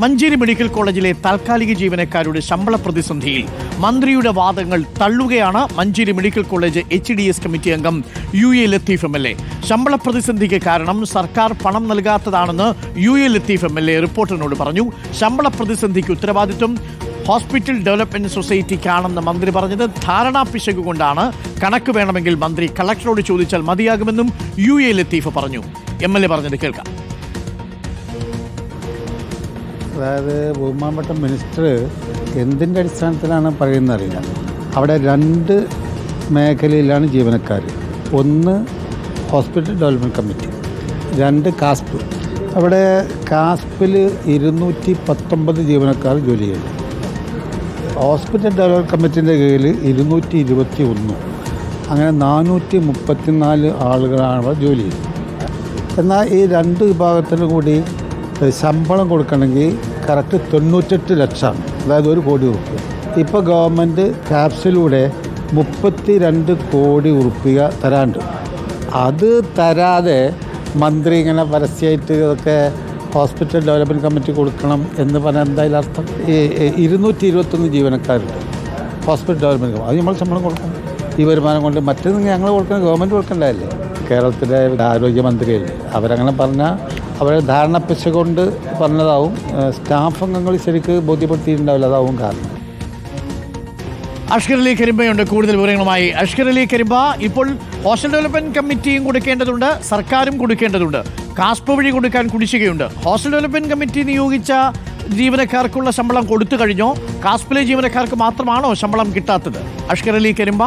Manjeri medical കോളേജിലെ താൽക്കാലിക ജീവനക്കാരുടെ ശമ്പള പ്രതിസന്ധിയിൽ മന്ത്രിയുടെ വാദങ്ങൾ തള്ളുകയാണ് Mancheri medical college H D S committee അംഗം U A Latheef M L A. ശമ്പള പ്രതിസന്ധിക്ക് കാരണം സർക്കാർ പണം നൽകാത്തതാണെന്ന് U A Latheef M L A റിപ്പോർട്ടറിനോട് പറഞ്ഞു. ശമ്പള പ്രതിസന്ധിക്ക് ഉത്തരവാദിത്വം ഹോസ്പിറ്റൽ ഡെവലപ്മെന്റ് സൊസൈറ്റിക്കാണെന്ന് മന്ത്രി പറഞ്ഞത് ധാരണാ പിശക് കൊണ്ടാണ്. കണക്ക് വേണമെങ്കിൽ മന്ത്രി കളക്ടറോട് ചോദിച്ചാൽ മതിയാകുമെന്നും യു എ ലത്തീഫ് പറഞ്ഞു. എം എൽ എ പറഞ്ഞത് കേൾക്കാം. അതായത് ബഹുമാനപ്പെട്ട മിനിസ്റ്റർ എന്തിന്റെ അടിസ്ഥാനത്തിലാണ് പറയുന്നത് അറിയില്ല. അവിടെ രണ്ട് മേഖലയിലാണ് ജീവനക്കാർ. ഒന്ന് ഹോസ്പിറ്റൽ ഡെവലപ്മെന്റ് കമ്മിറ്റി രണ്ട് കാസ്പ്. അവിടെ കാസ്പിൽ ഇരുന്നൂറ്റി പത്തൊമ്പത് ജീവനക്കാർ ജോലി ചെയ്യുന്നു ഹോസ്പിറ്റൽ ഡെവലപ്മെന്റ് കമ്മിറ്റിന്റെ കീഴിൽ ഇരുന്നൂറ്റി ഇരുപത്തി ഒന്ന് അങ്ങനെ നാനൂറ്റി മുപ്പത്തിനാല് ആളുകളാണ് അവിടെ ജോലി ചെയ്യുന്നത് എന്നാൽ ഈ രണ്ട് വിഭാഗത്തിനും കൂടി ശമ്പളം കൊടുക്കണമെങ്കിൽ കറക്റ്റ് തൊണ്ണൂറ്റെട്ട് ലക്ഷം അതായത് ഒരു കോടി ഉറുപ്പ്യ ഇപ്പോൾ ഗവൺമെന്റ് ക്യാപ്സിലൂടെ മുപ്പത്തി രണ്ട് കോടി ഉറുപ്പിക തരാണ്ട്. അത് തരാതെ മന്ത്രി ഇങ്ങനെ പരസ്യമായിട്ട് ഇതൊക്കെ ഹോസ്പിറ്റൽ ഡെവലപ്മെന്റ് കമ്മിറ്റി കൊടുക്കണം എന്ന് പറഞ്ഞാൽ എന്തായാലും അർത്ഥം? ഇരുന്നൂറ്റി ഇരുപത്തൊന്ന് ജീവനക്കാരുണ്ട് ഹോസ്പിറ്റൽ ഡെവലപ്മെന്റ് അത് നമ്മൾ ശമ്പളം കൊടുക്കണം. ഈ വരുമാനം കൊണ്ട് മറ്റേത് ഞങ്ങൾ കൊടുക്കണം ഗവൺമെന്റ് കൊടുക്കണ്ടല്ലേ കേരളത്തിലെ ആരോഗ്യമന്ത്രിയല്ലേ അവരങ്ങനെ പറഞ്ഞാൽ അവരെ ധാരണ പിശ കൊണ്ട് പറഞ്ഞതാവും സ്റ്റാഫ് അംഗങ്ങൾ ശരിക്ക് ബോധ്യപ്പെടുത്തിയിട്ടുണ്ടാവില്ല. അതാവും കാരണം. അഷ്കർ അലി കരിമ്പയുണ്ട്. കൂടുതൽ വിവരങ്ങളുമായി അഷ്കർ അലി കരിമ്പ. ഇപ്പോൾ ഹോസ്റ്റൽ ഡെവലപ്മെന്റ് കമ്മിറ്റിയും കൊടുക്കേണ്ടതുണ്ട്. സർക്കാരും കൊടുക്കേണ്ടതുണ്ട്. കാസ്പ് വഴി കൊടുക്കാൻ കുടിശ്ശികയുണ്ട്. ഹോസ്റ്റൽ ഡെവലപ്മെന്റ് കമ്മിറ്റി നിയോഗിച്ച ജീവനക്കാർക്കുള്ള ശമ്പളം കൊടുത്തു കഴിഞ്ഞോ. കാസ്പിലെ ജീവനക്കാർക്ക് മാത്രമാണോ ശമ്പളം കിട്ടാത്തത്? അഷ്കർ അലി കരിമ്പ.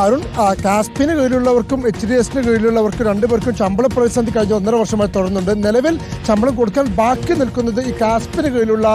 അരുൺ കാസ്പിന് കീഴിലുള്ളവർക്കും എച്ച് ഡി എസിന് കീഴിലുള്ളവർക്കും രണ്ടുപേർക്കും ശമ്പള പ്രതിസന്ധി കഴിഞ്ഞ ഒന്നര വർഷമായി തുടരുന്നുണ്ട് നിലവിൽ ശമ്പളം കൊടുക്കാൻ ബാക്കി നിൽക്കുന്നത് ഈ കാസ്പിന് കീഴിലുള്ള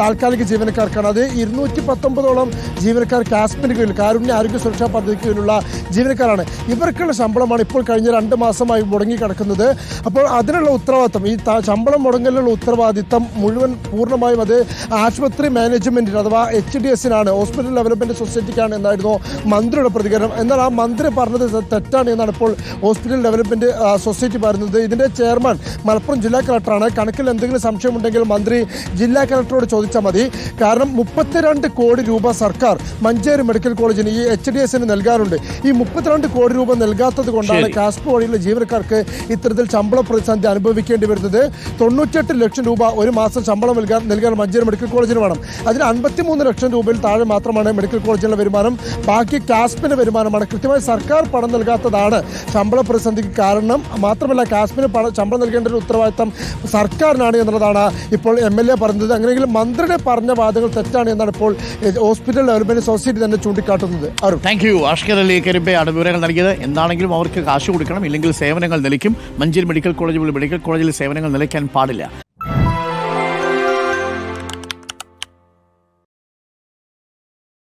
താൽക്കാലിക ജീവനക്കാർക്കാണ്. അത് ഇരുന്നൂറ്റി പത്തൊമ്പതോളം ജീവനക്കാർ കാസ്പിന് കീഴിൽ കാരുണ്യ ആരോഗ്യ സുരക്ഷാ പദ്ധതിക്ക് കീഴിലുള്ള ജീവനക്കാരാണ്. ഇവർക്കുള്ള ശമ്പളമാണ് ഇപ്പോൾ കഴിഞ്ഞ രണ്ട് മാസമായി മുടങ്ങി കിടക്കുന്നത് അപ്പോൾ അതിനുള്ള ഉത്തരവാദിത്തം ഈ ശമ്പളം മുടങ്ങലിനുള്ള ഉത്തരവാദിത്തം മുഴുവൻ പൂർണമായും അത് ആശുപത്രി മാനേജ്മെന്റിന് അഥവാ എച്ച് ഡി എസിനാണ് ഹോസ്പിറ്റൽ ഡെവലപ്മെന്റ് സൊസൈറ്റിക്കാണ് എന്നായിരുന്നു മന്ത്രിയുടെ പ്രതികരണം. എന്നാൽ ആ മന്ത്രി പറഞ്ഞത് തെറ്റാണ് എന്നാണ് ഇപ്പോൾ ഹോസ്പിറ്റൽ ഡെവലപ്മെന്റ് ആ, സൊസൈറ്റി പറയുന്നത്. ഇതിന്റെ ചെയർമാൻ മലപ്പുറം ജില്ലാ കളക്ടറാണ്. കണക്കിൽ എന്തെങ്കിലും സംശയമുണ്ടെങ്കിൽ മന്ത്രി ജില്ലാ കളക്ടറോട് ചോദിച്ചാൽ മതി. കാരണം മുപ്പത്തിരണ്ട് കോടി രൂപ സർക്കാർ മഞ്ചേരി മെഡിക്കൽ കോളേജിന് ഈ എച്ച് ഡി എസിന് നൽകാറുണ്ട്. ഈ മുപ്പത്തിരണ്ട് കോടി രൂപ നൽകാത്തത് കൊണ്ടാണ്. കാസ്പ് വഴിയുള്ള ജീവനക്കാർക്ക് ഇത്തരത്തിൽ ശമ്പള പ്രതിസന്ധി അനുഭവിക്കേണ്ടി വരുന്നത്. തൊണ്ണൂറ്റെട്ട് ലക്ഷം രൂപ ഒരു മാസം ശമ്പളം നൽകാൻ നൽകാൻ മഞ്ചേരി മെഡിക്കൽ കോളേജിന് വേണം. അതിന് അൻപത്തിമൂന്ന് ലക്ഷം രൂപയിൽ താഴെ മാത്രമാണ് മെഡിക്കൽ കോളേജിലെ വരുമാനം. ബാക്കി കാസ്പിന് വരുമാനമാണ്. കൃത്യമായി സർക്കാർ പണം നൽകാത്തതാണ് ശമ്പള പ്രതിസന്ധിക്ക് കാരണം. മാത്രമല്ല കാശ്മീർ പണം ശമ്പളം നൽകേണ്ട ഒരു ഉത്തരവാദിത്തം സർക്കാരിനാണ് എന്നുള്ളതാണ് ഇപ്പോൾ എം എൽ എ പറഞ്ഞത്. അങ്ങനെയെങ്കിൽ മന്ത്രിയുടെ പറഞ്ഞ വാദങ്ങൾ തെറ്റാണ് എന്നാണ് ഇപ്പോൾ ഹോസ്പിറ്റൽ ഡെവലപ്മെന്റ് സൊസൈറ്റി തന്നെ ചൂണ്ടിക്കാട്ടുന്നത്. താങ്ക് യു ആഷ്കർ അലി കരിമ്പയാണ് വിവരങ്ങൾ നൽകിയത്. എന്താണെങ്കിലും അവർക്ക് കാശ് കൊടുക്കണം ഇല്ലെങ്കിൽ സേവനങ്ങൾ നിലയ്ക്കും. മഞ്ചേരി മെഡിക്കൽ കോളേജ് മെഡിക്കൽ കോളേജിൽ സേവനങ്ങൾ നിലയ്ക്കാൻ പാടില്ല.